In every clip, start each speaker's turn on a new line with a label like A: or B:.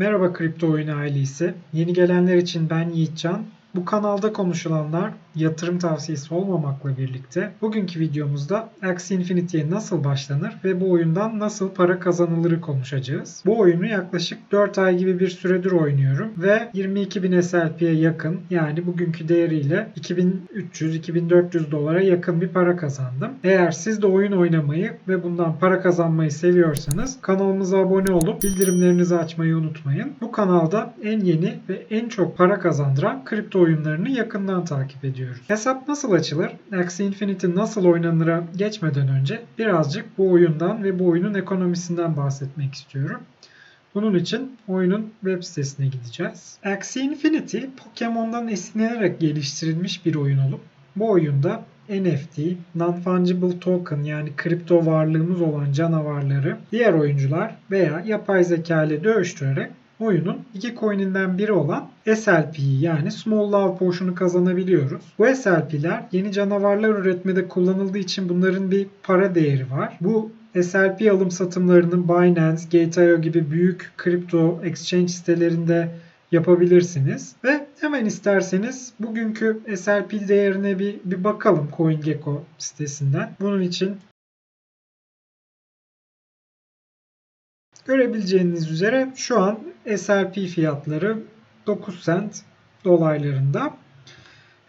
A: Merhaba kripto oyunu ailesi. Yeni gelenler için ben Yiğitcan. Bu kanalda konuşulanlar yatırım tavsiyesi olmamakla birlikte bugünkü videomuzda Axie Infinity'ye nasıl başlanır ve bu oyundan nasıl para kazanılırı konuşacağız. Bu oyunu yaklaşık 4 ay gibi bir süredir oynuyorum ve 22.000 SLP'ye yakın yani bugünkü değeriyle 2300-2400 dolara yakın bir para kazandım. Eğer siz de oyun oynamayı ve bundan para kazanmayı seviyorsanız kanalımıza abone olup bildirimlerinizi açmayı unutmayın. Bu kanalda en yeni ve en çok para kazandıran kripto oyunlarını yakından takip ediyoruz. Hesap nasıl açılır? Axie Infinity nasıl oynanır'a geçmeden önce birazcık bu oyundan ve bu oyunun ekonomisinden bahsetmek istiyorum. Bunun için oyunun web sitesine gideceğiz. Axie Infinity, Pokemon'dan esinlenerek geliştirilmiş bir oyun olup bu oyunda NFT, Non-Fungible Token yani kripto varlığımız olan canavarları diğer oyuncular veya yapay zeka ile dövüştürerek oyunun iki coin'inden biri olan SLP'yi yani Small Love Potion'u kazanabiliyoruz. Bu SLP'ler yeni canavarlar üretmede kullanıldığı için bunların bir para değeri var. Bu SLP alım satımlarını Binance, Gate.io gibi büyük kripto exchange sitelerinde yapabilirsiniz. Ve hemen isterseniz bugünkü SLP değerine bir, bir bakalım CoinGecko sitesinden. Bunun için Görebileceğiniz üzere şu an SRP fiyatları 9 cent dolaylarında.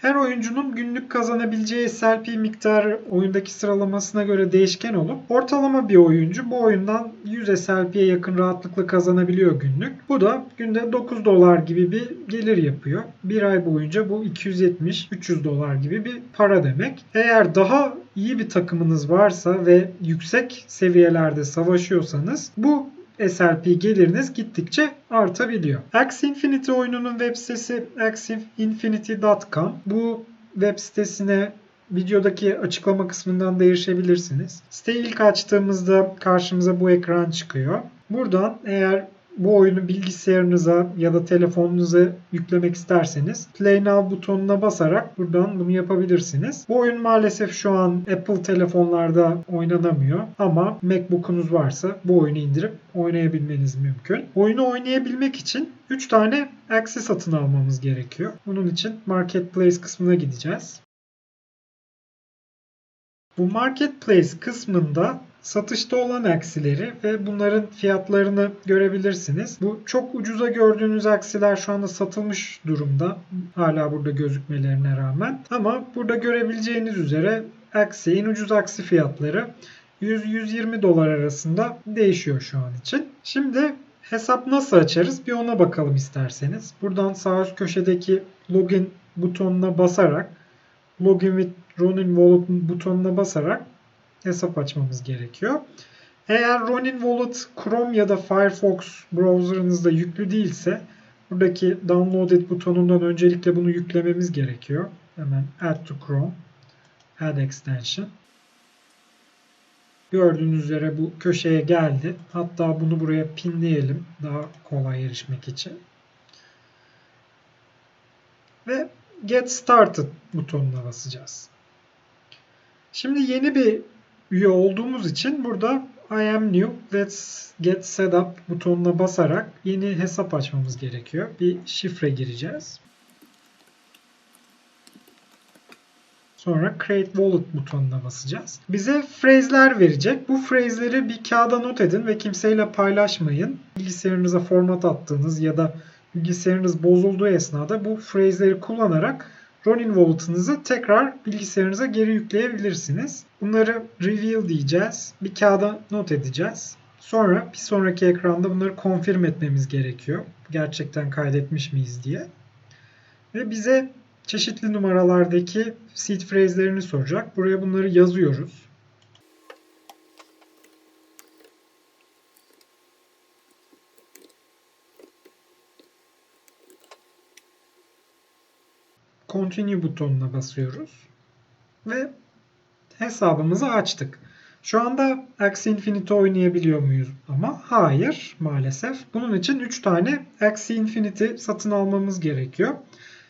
A: Her oyuncunun günlük kazanabileceği SRP miktarı oyundaki sıralamasına göre değişken olup ortalama bir oyuncu bu oyundan 100 SRP'ye yakın rahatlıkla kazanabiliyor günlük. Bu da günde 9 dolar gibi bir gelir yapıyor. Bir ay boyunca bu 270-300 dolar gibi bir para demek. Eğer daha iyi bir takımınız varsa ve yüksek seviyelerde savaşıyorsanız bu SRP geliriniz gittikçe artabiliyor. Axie Infinity oyununun web sitesi axieinfinity.com. Bu web sitesine videodaki açıklama kısmından da erişebilirsiniz. Siteyi ilk açtığımızda karşımıza bu ekran çıkıyor. Buradan eğer bu oyunu bilgisayarınıza ya da telefonunuza yüklemek isterseniz Play Now butonuna basarak buradan bunu yapabilirsiniz. Bu oyun maalesef şu an Apple telefonlarda oynanamıyor ama MacBook'unuz varsa bu oyunu indirip oynayabilmeniz mümkün. Oyunu oynayabilmek için 3 tane Axie satın almamız gerekiyor. Bunun için Marketplace kısmına gideceğiz. Bu Marketplace kısmında satışta olan aksileri ve bunların fiyatlarını görebilirsiniz. Bu çok ucuza gördüğünüz aksiler şu anda satılmış durumda. Hala burada gözükmelerine rağmen. Ama burada görebileceğiniz üzere aksi, en ucuz aksi fiyatları 100-120 dolar arasında değişiyor şu an için. Şimdi hesap nasıl açarız bir ona bakalım isterseniz. Buradan sağ üst köşedeki login butonuna basarak login with Ronin Wallet butonuna basarak hesap açmamız gerekiyor. Eğer Ronin Wallet Chrome ya da Firefox browser'ınızda yüklü değilse buradaki Downloaded butonundan öncelikle bunu yüklememiz gerekiyor. Hemen Add to Chrome, Add Extension. Gördüğünüz üzere bu köşeye geldi. Hatta bunu buraya pinleyelim daha kolay erişmek için. Ve Get Started butonuna basacağız. Şimdi yeni bir üye olduğumuz için burada I am new, let's get set up butonuna basarak yeni hesap açmamız gerekiyor. Bir şifre gireceğiz. Sonra Create Wallet butonuna basacağız. Bize phrase'ler verecek. Bu phrase'leri bir kağıda not edin ve kimseyle paylaşmayın. Bilgisayarınıza format attığınız ya da bilgisayarınız bozulduğu esnada bu phrase'leri kullanarak Ronin Wallet'ınızı tekrar bilgisayarınıza geri yükleyebilirsiniz. Bunları reveal diyeceğiz. Bir kağıda not edeceğiz. Sonra bir sonraki ekranda bunları confirm etmemiz gerekiyor. Gerçekten kaydetmiş miyiz diye. Ve bize çeşitli numaralardaki seed phrase'lerini soracak. Buraya bunları yazıyoruz. Continue butonuna basıyoruz. Ve hesabımızı açtık. Şu anda Axie Infinity oynayabiliyor muyuz? Ama hayır maalesef. Bunun için 3 tane Axie Infinity satın almamız gerekiyor.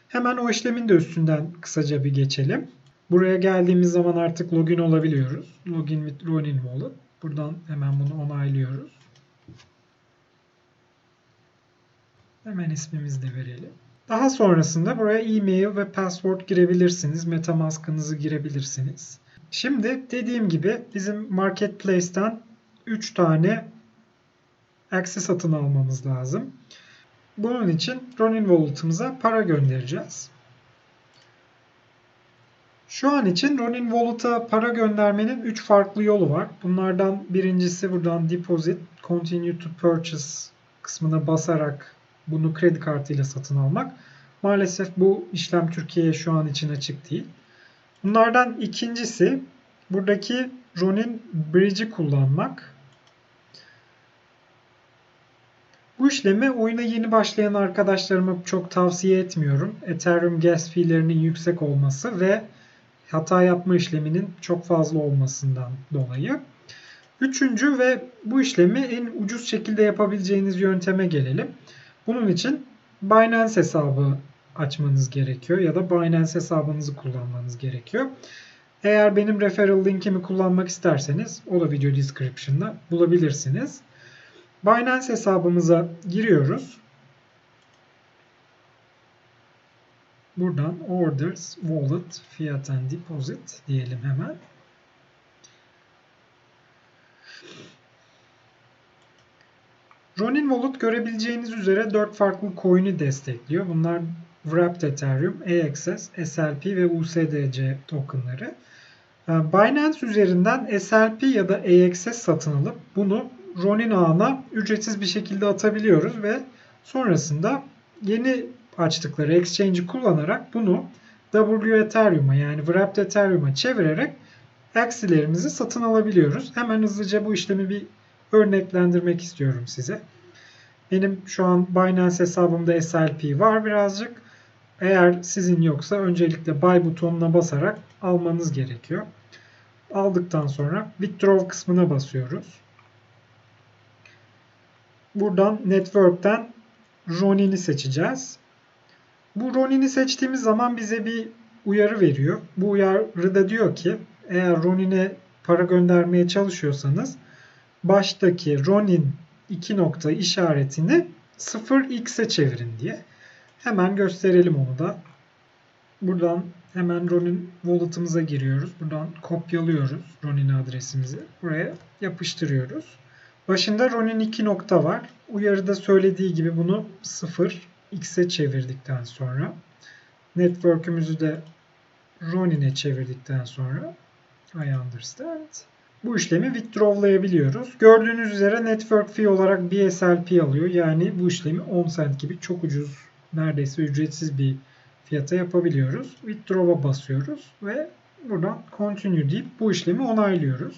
A: Hemen o işlemin de üstünden kısaca bir geçelim. Buraya geldiğimiz zaman artık login olabiliyoruz. Login with Ronin Wallet. Buradan hemen bunu onaylıyoruz. Hemen ismimizi de verelim. Daha sonrasında buraya e-mail ve password girebilirsiniz. Metamask'ınızı girebilirsiniz. Şimdi dediğim gibi bizim marketplace'ten 3 tane Axie satın almamız lazım. Bunun için Ronin Wallet'ımıza para göndereceğiz. Şu an için Ronin Wallet'a para göndermenin 3 farklı yolu var. Bunlardan birincisi buradan Deposit, Continue to Purchase kısmına basarak bunu kredi kartıyla satın almak. Maalesef bu işlem Türkiye'ye şu an için açık değil. Bunlardan ikincisi buradaki Ronin Bridge'i kullanmak. Bu işlemi oyuna yeni başlayan arkadaşlarıma çok tavsiye etmiyorum. Ethereum gas fee'lerinin yüksek olması ve hata yapma işleminin çok fazla olmasından dolayı. Üçüncü ve bu işlemi en ucuz şekilde yapabileceğiniz yönteme gelelim. Bunun için Binance hesabı açmanız gerekiyor ya da Binance hesabınızı kullanmanız gerekiyor. Eğer benim referral linkimi kullanmak isterseniz o da video description'da bulabilirsiniz. Binance hesabımıza giriyoruz. Buradan Orders, Wallet, Fiat and Deposit diyelim hemen. Ronin Wallet görebileceğiniz üzere 4 farklı coin'i destekliyor. Bunlar Wrapped Ethereum, AXS, SLP ve USDC tokenları. Ee, Binance üzerinden SLP ya da AXS satın alıp bunu Ronin ağına ücretsiz bir şekilde atabiliyoruz ve sonrasında yeni açtıkları exchange'i kullanarak bunu W Ethereum'a yani Wrapped Ethereum'a çevirerek Axi'lerimizi satın alabiliyoruz. Hemen hızlıca bu işlemi bir örneklendirmek istiyorum size. Benim şu an Binance hesabımda SLP var birazcık. Eğer sizin yoksa öncelikle buy butonuna basarak almanız gerekiyor. Aldıktan sonra withdraw kısmına basıyoruz. Buradan network'ten Ronin'i seçeceğiz. Bu Ronin'i seçtiğimiz zaman bize bir uyarı veriyor. Bu uyarı da diyor ki eğer Ronin'e para göndermeye çalışıyorsanız baştaki Ronin 2 nokta işaretini 0x'e çevirin diye. Hemen gösterelim onu da. Buradan hemen Ronin wallet'ımıza giriyoruz. Buradan kopyalıyoruz Ronin adresimizi. Buraya yapıştırıyoruz. Başında Ronin 2 nokta var. Uyarıda söylediği gibi bunu 0x'e çevirdikten sonra network'ümüzü de Ronin'e çevirdikten sonra I understand. Bu işlemi withdrawlayabiliyoruz. Gördüğünüz üzere network fee olarak bir SLP alıyor. Yani bu işlemi 10 cent gibi çok ucuz, neredeyse ücretsiz bir fiyata yapabiliyoruz. Withdraw'a basıyoruz ve buradan continue deyip bu işlemi onaylıyoruz.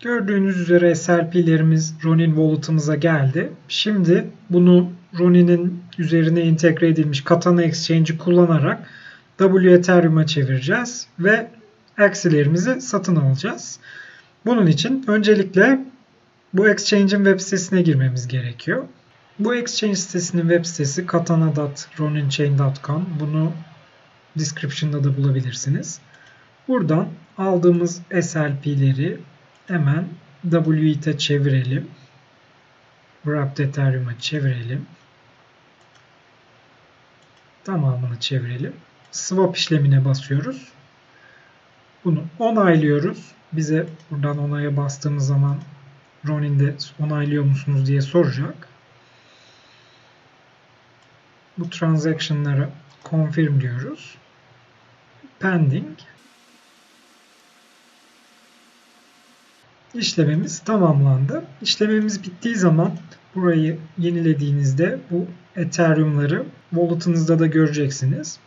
A: Gördüğünüz üzere SLP'lerimiz Ronin Wallet'ımıza geldi. Şimdi bunu Ronin'in üzerine entegre edilmiş Katana Exchange'i kullanarak W Ethereum'a çevireceğiz ve Axi'lerimizi satın alacağız. Bunun için öncelikle bu Exchange'in web sitesine girmemiz gerekiyor. Bu Exchange sitesinin web sitesi katana.roninchain.com. Bunu description'da da bulabilirsiniz. Buradan aldığımız SLP'leri hemen WET'e çevirelim. Wrapped Ethereum'a çevirelim. Tamamını çevirelim. Swap işlemine basıyoruz. Bunu onaylıyoruz. Bize buradan onaya bastığımız zaman Ronin'de onaylıyor musunuz diye soracak. Bu transaction'lara confirm diyoruz. Pending. İşlemimiz tamamlandı. İşlemimiz bittiği zaman burayı yenilediğinizde bu Ethereum'ları wallet'ınızda da göreceksiniz.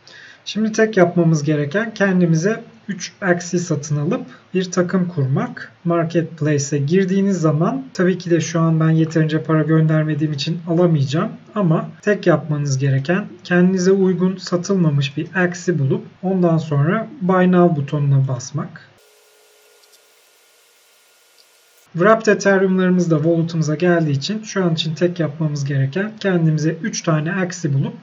A: Şimdi tek yapmamız gereken kendimize 3 Axie satın alıp bir takım kurmak. Marketplace'e girdiğiniz zaman tabii ki de şu an ben yeterince para göndermediğim için alamayacağım ama tek yapmanız gereken kendinize uygun satılmamış bir Axie bulup ondan sonra Buy Now butonuna basmak. Wrapped Ethereum'larımız da wallet'ımıza geldiği için şu an için tek yapmamız gereken kendimize 3 tane Axie bulup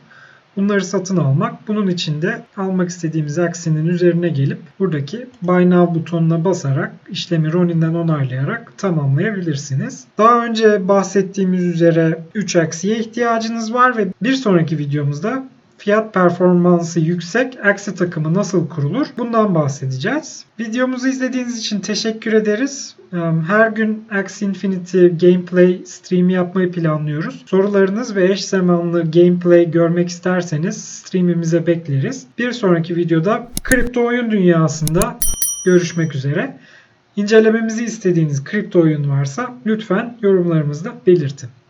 A: bunları satın almak. Bunun için de almak istediğimiz Axi'nin üzerine gelip buradaki Buy Now butonuna basarak işlemi Ronin'den onaylayarak tamamlayabilirsiniz. Daha önce bahsettiğimiz üzere 3 Axi'ye ihtiyacınız var ve bir sonraki videomuzda fiyat performansı yüksek Axie takımı nasıl kurulur? Bundan bahsedeceğiz. Videomuzu izlediğiniz için teşekkür ederiz. Her gün Axie Infinity gameplay streami yapmayı planlıyoruz. Sorularınız ve eş zamanlı gameplay görmek isterseniz streamimize bekleriz. Bir sonraki videoda kripto oyun dünyasında görüşmek üzere. İncelememizi istediğiniz kripto oyun varsa lütfen yorumlarımızda belirtin.